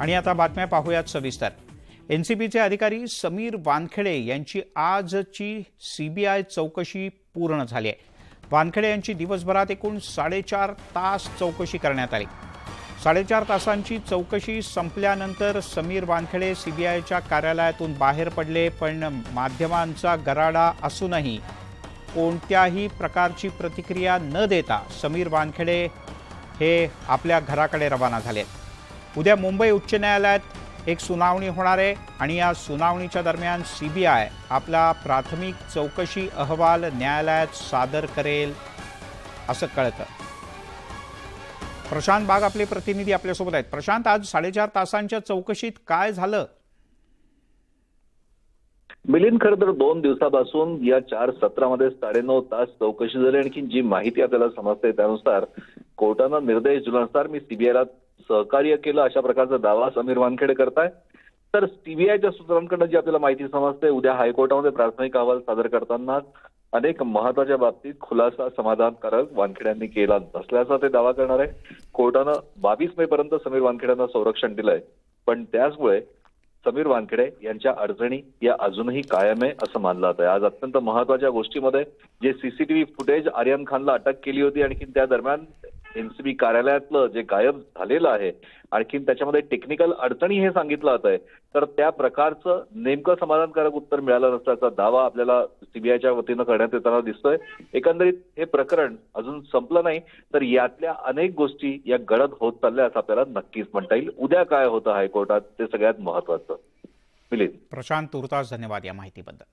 आणि आता बातम्या पाहूयात सविस्तर. एनसीबीचे अधिकारी समीर वानखेडे यांची आजची सीबीआय चौकशी पूर्ण झाली आहे. वानखेडे यांची दिवसभरात एकूण साडेचार तास चौकशी करण्यात आली. साडेचार तासांची चौकशी संपल्यानंतर समीर वानखेडे सीबीआयच्या कार्यालयातून बाहेर पडले पण माध्यमांचा गराडा असूनही कोणत्याही प्रकारची प्रतिक्रिया न देता समीर वानखेडे हे आपल्या घराकडे रवाना झाले उद्या मुंबई उच्च न्यायालयात एक सुनावणी होणार आहे आणि या सुनावणीच्या दरम्यान सीबीआय आपला प्राथमिक चौकशी अहवाल न्यायालयात सादर करेल असं कळतं. प्रशांत बाग आपले प्रतिनिधी आपल्यासोबत आहेत. प्रशांत आज साडेचार तासांच्या चौकशीत काय झालं? मिलिंद खरं तर दोन दिवसापासून या चार सत्रामध्ये साडेनऊ तास चौकशी झाली. आणखी जी माहिती आपल्याला समजते त्यानुसार कोर्टानं निर्देश दिल्यानुसार मी सीबीआयला सहकार्य केलं अशा प्रकारचा दावा समीर वानखेडे करताय. तर सीबीआयच्या सूत्रांकडनं जी आपल्याला माहिती समजते उद्या हायकोर्टामध्ये प्राथमिक अहवाल सादर करताना अनेक महत्त्वाच्या बाबतीत खुलासा समाधानकारक वानखेड्यांनी केला नसल्याचा ते दावा करणार. आहे कोर्टानं बावीस मे पर्यंत समीर वानखेड्यांना संरक्षण दिलंय. पण त्याचमुळे समीर वानखेडे यांच्या अडचणी या अजूनही कायम आहे असं मानलं जात आहे आज अत्यंत महत्त्वाच्या गोष्टीमध्ये जे सीसीटीव्ही फुटेज आर्यन खानला अटक केली होती आणखी त्या दरम्यान एनसीबी कार्यालयातलं जे गायब झालेलं आहे आणखीन त्याच्यामध्ये टेक्निकल अडचणी हे सांगितलं जात आहे तर त्या प्रकारचं नेमकं समाधानकारक उत्तर मिळालं नसल्याचा दावा आपल्याला सीबीआयच्या वतीनं करण्यात येताना दिसतोय. एकंदरीत हे प्रकरण अजून संपलं नाही तर यातल्या अनेक गोष्टी या गडद होत चालल्या असं आपल्याला नक्कीच म्हणता येईल. उद्या काय होतं हायकोर्टात ते सगळ्यात महत्वाचं. मिलिंद. प्रशांत तुर्तास धन्यवाद या माहितीबद्दल.